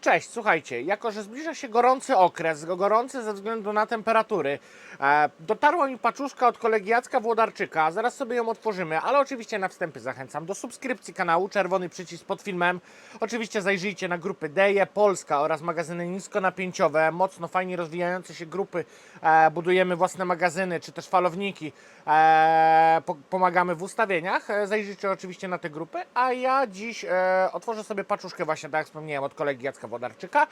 Cześć, słuchajcie, jako że zbliża się gorący okres, gorący ze względu na temperatury, e, dotarła mi paczuszka od kolegi Jacka Włodarczyka, zaraz sobie ją otworzymy, ale oczywiście na wstępie zachęcam do subskrypcji kanału, czerwony przycisk pod filmem, oczywiście zajrzyjcie na grupy Deje Polska oraz magazyny niskonapięciowe, mocno fajnie rozwijające się grupy, e, budujemy własne magazyny, czy też falowniki, e, po, pomagamy w ustawieniach, e, zajrzyjcie oczywiście na te grupy, a ja dziś e, otworzę sobie paczuszkę właśnie, tak jak wspomniałem, od kolegi Jacka Wodarczyka.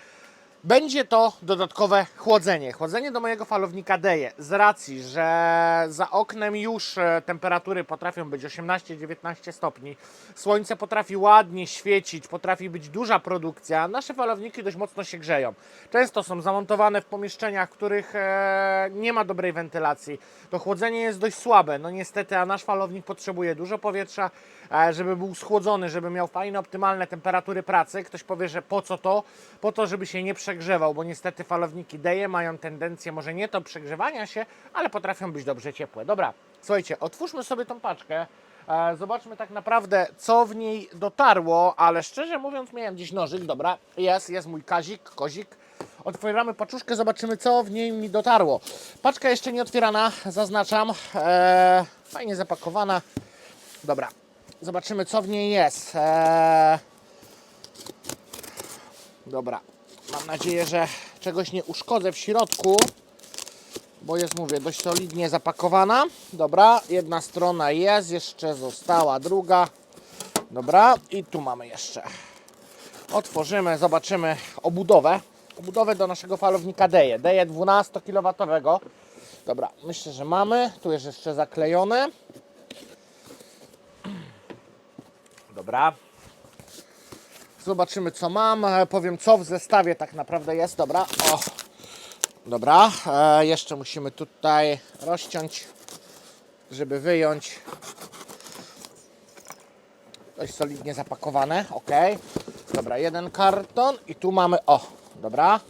Będzie to dodatkowe chłodzenie. Chłodzenie do mojego falownika Deje. Z racji, że za oknem już e, temperatury potrafią być 18-19 stopni, słońce potrafi ładnie świecić, potrafi być duża produkcja, nasze falowniki dość mocno się grzeją. Często są zamontowane w pomieszczeniach, w których e, nie ma dobrej wentylacji. To chłodzenie jest dość słabe. No niestety, a nasz falownik potrzebuje dużo powietrza, e, żeby był schłodzony, żeby miał fajne, optymalne temperatury pracy. Ktoś powie, że po co to? Po to, żeby się nie przegrzewał, bo niestety falowniki Deje mają tendencję może nie to przegrzewania się, ale potrafią być dobrze ciepłe. Dobra, słuchajcie, otwórzmy sobie tą paczkę. E, Zobaczmy tak naprawdę, co w niej dotarło, ale szczerze mówiąc, miałem gdzieś nożyk. Dobra, jest, jest mój kazik, kozik. Otwieramy paczuszkę, zobaczymy, co w niej mi dotarło. Paczka jeszcze nie otwierana, zaznaczam. E, fajnie zapakowana. Dobra, zobaczymy, co w niej jest. E, dobra, mam nadzieję, że czegoś nie uszkodzę w środku bo jest, mówię, dość solidnie zapakowana. Dobra, jedna strona jest, jeszcze została druga. Dobra, i tu mamy jeszcze. Otworzymy, zobaczymy obudowę. Obudowę do naszego falownika Deje. Deje 12 kW. Dobra, myślę, że mamy. Tu jest jeszcze zaklejone. Dobra. Zobaczymy, co mam. E, Powiem, co w zestawie tak naprawdę jest. Dobra, o. Dobra, e, jeszcze musimy tutaj rozciąć, żeby wyjąć. Dość solidnie zapakowane, ok. Dobra, jeden karton i tu mamy, o, dobra,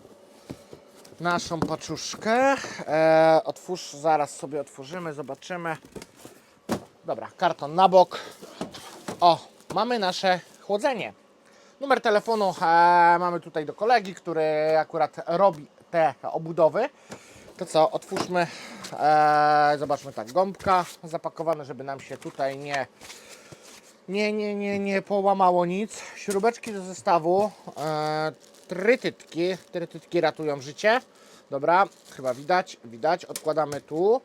naszą paczuszkę. E, otwórz, zaraz sobie otworzymy, zobaczymy. Dobra, karton na bok. O, mamy nasze chłodzenie. Numer telefonu e, mamy tutaj do kolegi, który akurat robi te obudowy. To co, otwórzmy, e, zobaczmy tak, gąbka zapakowane, żeby nam się tutaj nie, nie, nie, nie, nie połamało nic. Śrubeczki do zestawu, e, trytytki, trytytki ratują życie. Dobra, chyba widać, widać, odkładamy tu.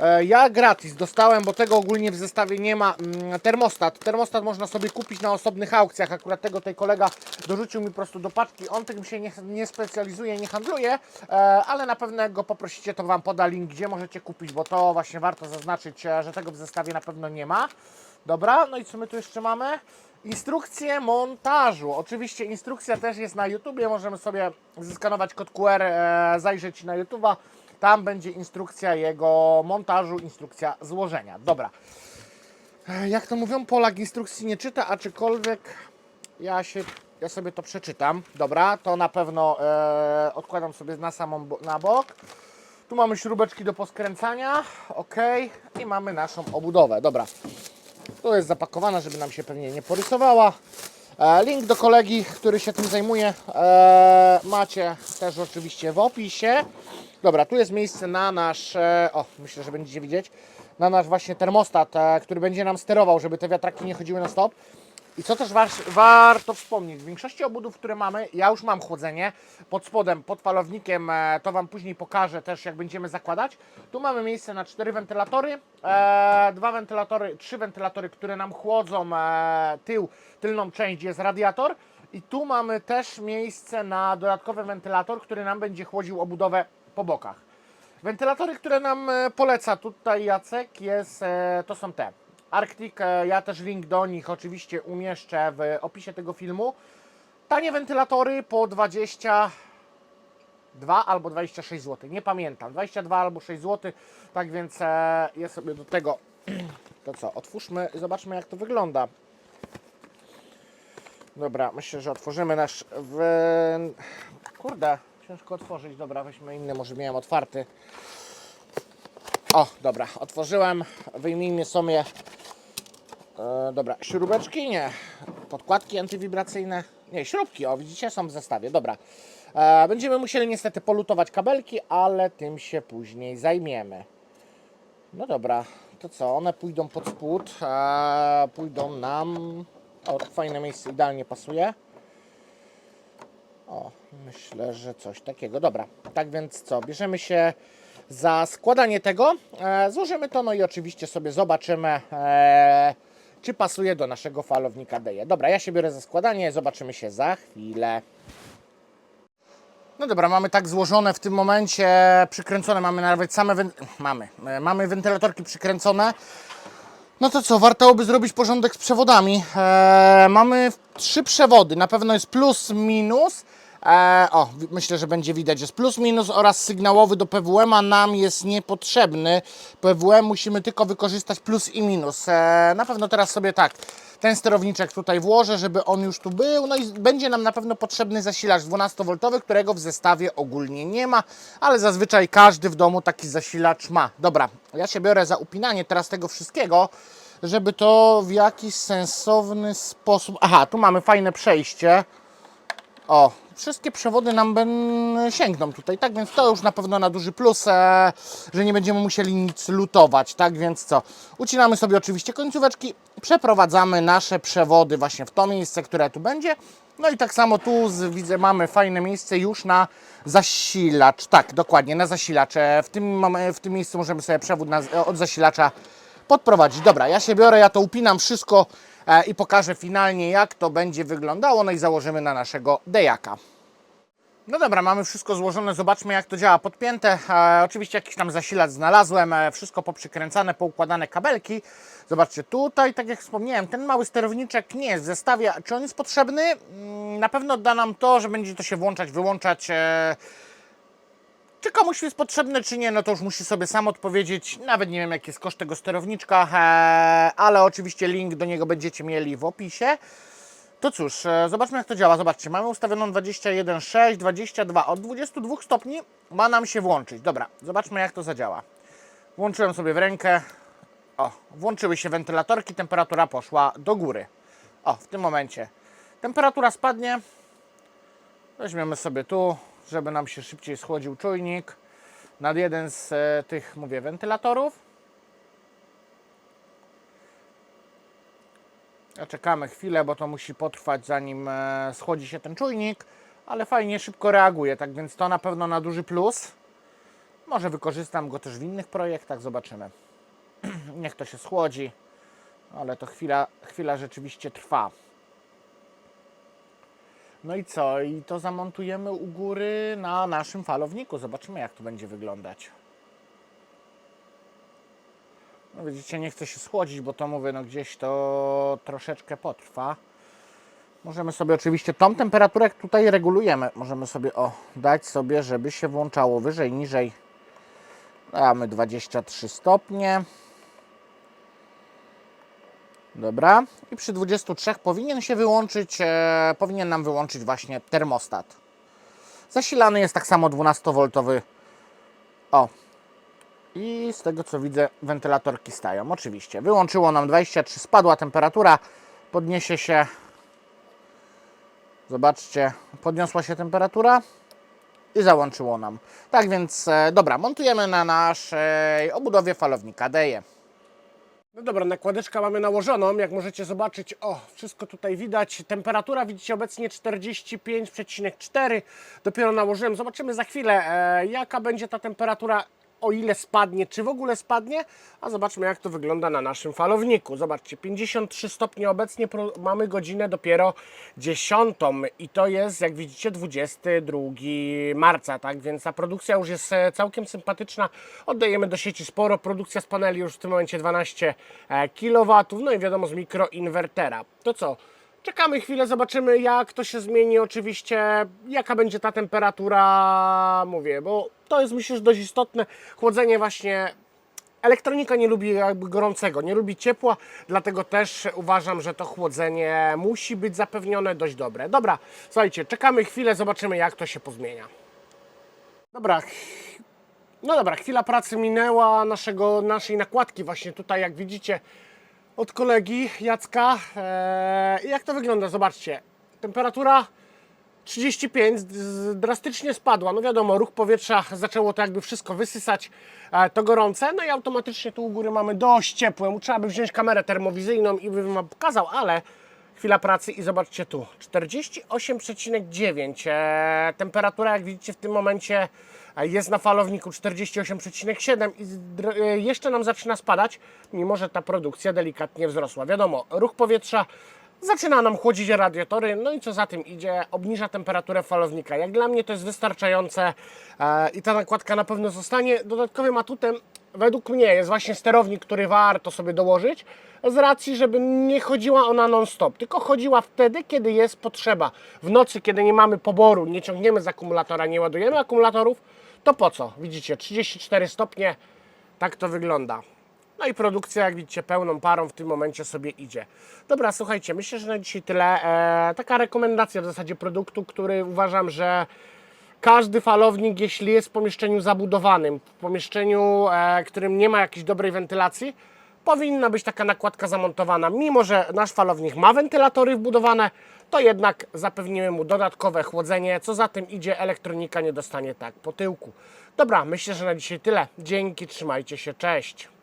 E, Ja gratis dostałem, bo tego ogólnie w zestawie nie ma. mm, Termostat. Termostat można sobie kupić na osobnych aukcjach. Akurat tego tej kolega dorzucił mi po prostu do paczki. On tym się nie, nie specjalizuje, nie handluje, e, ale na pewno go poprosicie, to Wam poda link, gdzie możecie kupić, bo to właśnie warto zaznaczyć, e, że tego w zestawie na pewno nie ma. Dobra, no i co my tu jeszcze mamy? Instrukcje montażu. Oczywiście instrukcja też jest na YouTubie. Możemy sobie zeskanować kod QR, zajrzeć na YouTube'a. Tam będzie instrukcja jego montażu, instrukcja złożenia. Dobra. E, Jak to mówią, Polak instrukcji nie czyta, a czykolwiek ja się, ja sobie to przeczytam. Dobra, to na pewno e, odkładam sobie na samą na bok. Tu mamy śrubeczki do poskręcania, ok, i mamy naszą obudowę. Dobra, tu jest zapakowana, żeby nam się pewnie nie porysowała. E, Link do kolegi, który się tym zajmuje, e, macie też oczywiście w opisie. Dobra, tu jest miejsce na nasz, o, myślę, że będziecie widzieć, na nasz właśnie termostat, e, który będzie nam sterował, żeby te wiatraki nie chodziły na stop. I co też war, warto wspomnieć, w większości obudów, które mamy, ja już mam chłodzenie pod spodem, pod falownikiem, e, to Wam później pokażę też, jak będziemy zakładać. Tu mamy miejsce na cztery wentylatory, e, dwa wentylatory, trzy wentylatory, które nam chłodzą e, tył, tylną część, jest radiator. I tu mamy też miejsce na dodatkowy wentylator, który nam będzie chłodził obudowę po bokach. Wentylatory, które nam e, poleca tutaj Jacek, jest, e, to są te. Arctic, e, ja też link do nich oczywiście umieszczę w opisie tego filmu. Tanie wentylatory po 22 albo 26 zł, nie pamiętam, 22 albo 6 zł, tak więc ja sobie do tego, to co, otwórzmy i zobaczmy jak to wygląda. Dobra, myślę, że otworzymy nasz, w... kurde, ciężko otworzyć, dobra, weźmy inny, może miałem otwarty. O, dobra, otworzyłem. Wyjmijmy sobie. E, dobra, śrubeczki nie. Podkładki antywibracyjne. Nie, śrubki, o widzicie, są w zestawie, dobra. E, będziemy musieli niestety polutować kabelki, ale tym się później zajmiemy. No dobra, to co, one pójdą pod spód, e, pójdą nam... O, fajne miejsce, idealnie pasuje. O, myślę, że coś takiego. Dobra, tak więc co, bierzemy się za składanie tego, e, złożymy to, no i oczywiście sobie zobaczymy, e, czy pasuje do naszego falownika DE. Dobra, ja się biorę za składanie, zobaczymy się za chwilę. No dobra, mamy tak złożone w tym momencie, przykręcone, mamy nawet same, mamy, e, mamy wentylatorki przykręcone. No to co, warto by zrobić porządek z przewodami. E, mamy trzy przewody, na pewno jest plus, minus. E, o, myślę, że będzie widać, jest plus, minus oraz sygnałowy do PWM-a nam jest niepotrzebny. PWM musimy tylko wykorzystać plus i minus. E, na pewno teraz sobie tak, ten sterowniczek tutaj włożę, żeby on już tu był. No i będzie nam na pewno potrzebny zasilacz 12V, którego w zestawie ogólnie nie ma, ale zazwyczaj każdy w domu taki zasilacz ma. Dobra, ja się biorę za upinanie teraz tego wszystkiego, żeby to w jakiś sensowny sposób... Aha, tu mamy fajne przejście. O, wszystkie przewody nam sięgną tutaj, tak więc to już na pewno na duży plus, e, że nie będziemy musieli nic lutować, tak więc co? Ucinamy sobie oczywiście końcóweczki, przeprowadzamy nasze przewody właśnie w to miejsce, które tu będzie. No i tak samo tu z, widzę mamy fajne miejsce już na zasilacz, tak dokładnie, na zasilacz. W tym, w tym miejscu możemy sobie przewód na, od zasilacza podprowadzić. Dobra, ja się biorę, ja to upinam wszystko i pokażę finalnie jak to będzie wyglądało, no i założymy na naszego dejaka. No dobra, mamy wszystko złożone, zobaczmy jak to działa. Podpięte, e, oczywiście jakiś tam zasilacz znalazłem, e, wszystko poprzykręcane, poukładane kabelki. Zobaczcie, tutaj, tak jak wspomniałem, ten mały sterowniczek nie jest w zestawie. Czy on jest potrzebny? Mm, Na pewno da nam to, że będzie to się włączać, wyłączać. E, czy komuś jest potrzebny, czy nie, no to już musi sobie sam odpowiedzieć. Nawet nie wiem, jaki jest koszt tego sterowniczka, ale oczywiście link do niego będziecie mieli w opisie. To cóż, e, zobaczmy jak to działa. Zobaczcie, mamy ustawioną 21,6, 22. Od 22 stopni ma nam się włączyć. Dobra, zobaczmy jak to zadziała. Włączyłem sobie w rękę. O, włączyły się wentylatorki, temperatura poszła do góry. O, w tym momencie temperatura spadnie. Weźmiemy sobie tu, żeby nam się szybciej schłodził czujnik. Nad jeden z e, tych, mówię, wentylatorów. A Czekamy chwilę, bo to musi potrwać zanim e, schłodzi się ten czujnik, ale fajnie szybko reaguje, tak więc to na pewno na duży plus. Może wykorzystam go też w innych projektach, zobaczymy. Niech to się schłodzi, ale to chwila, chwila rzeczywiście trwa. No i co? I to zamontujemy u góry na naszym falowniku. Zobaczymy jak to będzie wyglądać. No widzicie, nie chcę się schłodzić, bo to mówię, no gdzieś to troszeczkę potrwa. Możemy sobie oczywiście tą temperaturę tutaj regulujemy. Możemy sobie o, dać sobie, żeby się włączało wyżej, niżej. Damy 23 stopnie. Dobra. I przy 23 powinien się wyłączyć, e, powinien nam wyłączyć właśnie termostat. Zasilany jest tak samo 12V. O, i z tego co widzę, wentylatorki stają. Oczywiście. Wyłączyło nam 23, spadła temperatura, podniesie się. Zobaczcie, podniosła się temperatura i załączyło nam. Tak więc, e, dobra, montujemy na naszej obudowie falownika Deje. No dobra, nakładeczkę mamy nałożoną, jak możecie zobaczyć, o, wszystko tutaj widać. Temperatura widzicie obecnie 45,4. Dopiero nałożyłem. Zobaczymy za chwilę, e, jaka będzie ta temperatura, o ile spadnie, czy w ogóle spadnie. A zobaczmy, jak to wygląda na naszym falowniku. Zobaczcie, 53 stopnie obecnie, mamy godzinę dopiero 10 i to jest, jak widzicie, 22 marca, tak? Więc ta produkcja już jest e, całkiem sympatyczna. Oddajemy do sieci sporo. Produkcja z paneli już w tym momencie 12 kW, no i wiadomo z mikroinwertera. To co? Czekamy chwilę, zobaczymy jak to się zmieni oczywiście, jaka będzie ta temperatura, mówię, bo to jest myślę, że dość istotne. Chłodzenie właśnie Elektronika nie lubi jakby gorącego, nie lubi ciepła, dlatego też uważam, że to chłodzenie musi być zapewnione dość dobre. Dobra, słuchajcie, czekamy chwilę, zobaczymy jak to się pozmienia. Dobra, no dobra, chwila pracy minęła naszego, naszej nakładki właśnie tutaj, jak widzicie, od kolegi Jacka. Eee, jak to wygląda? Zobaczcie. temperatura 35 z- drastycznie spadła. No wiadomo, ruch powietrza zaczęło to jakby wszystko wysysać, e, to gorące. No i automatycznie tu u góry mamy dość ciepłe. Trzeba by wziąć kamerę termowizyjną i bym wam pokazał, ale chwila pracy i zobaczcie tu. 48,9. E, temperatura, jak widzicie w tym momencie e, jest na falowniku 48,7 i jeszcze nam zaczyna spadać, mimo że ta produkcja delikatnie wzrosła. Wiadomo, ruch powietrza Zaczyna nam chłodzić radiatory, no i co za tym idzie, obniża temperaturę falownika. Jak dla mnie to jest wystarczające e, i ta nakładka na pewno zostanie. Dodatkowym atutem według mnie jest właśnie sterownik, który warto sobie dołożyć z racji, żeby nie chodziła ona non-stop, tylko chodziła wtedy, kiedy jest potrzeba. W nocy, kiedy nie mamy poboru, nie ciągniemy z akumulatora, nie ładujemy akumulatorów, to po co? Widzicie, 34 stopnie, tak to wygląda. No i produkcja, jak widzicie, pełną parą w tym momencie sobie idzie. Dobra, słuchajcie, myślę, że na dzisiaj tyle. E, taka rekomendacja w zasadzie produktu, który uważam, że każdy falownik, jeśli jest w pomieszczeniu zabudowanym, w pomieszczeniu, e, którym nie ma jakiejś dobrej wentylacji, powinna być taka nakładka zamontowana. Mimo, że nasz falownik ma wentylatory wbudowane, to jednak zapewnimy mu dodatkowe chłodzenie. Co za tym idzie, elektronika nie dostanie tak po tyłku. Dobra, myślę, że na dzisiaj tyle. Dzięki, trzymajcie się, cześć.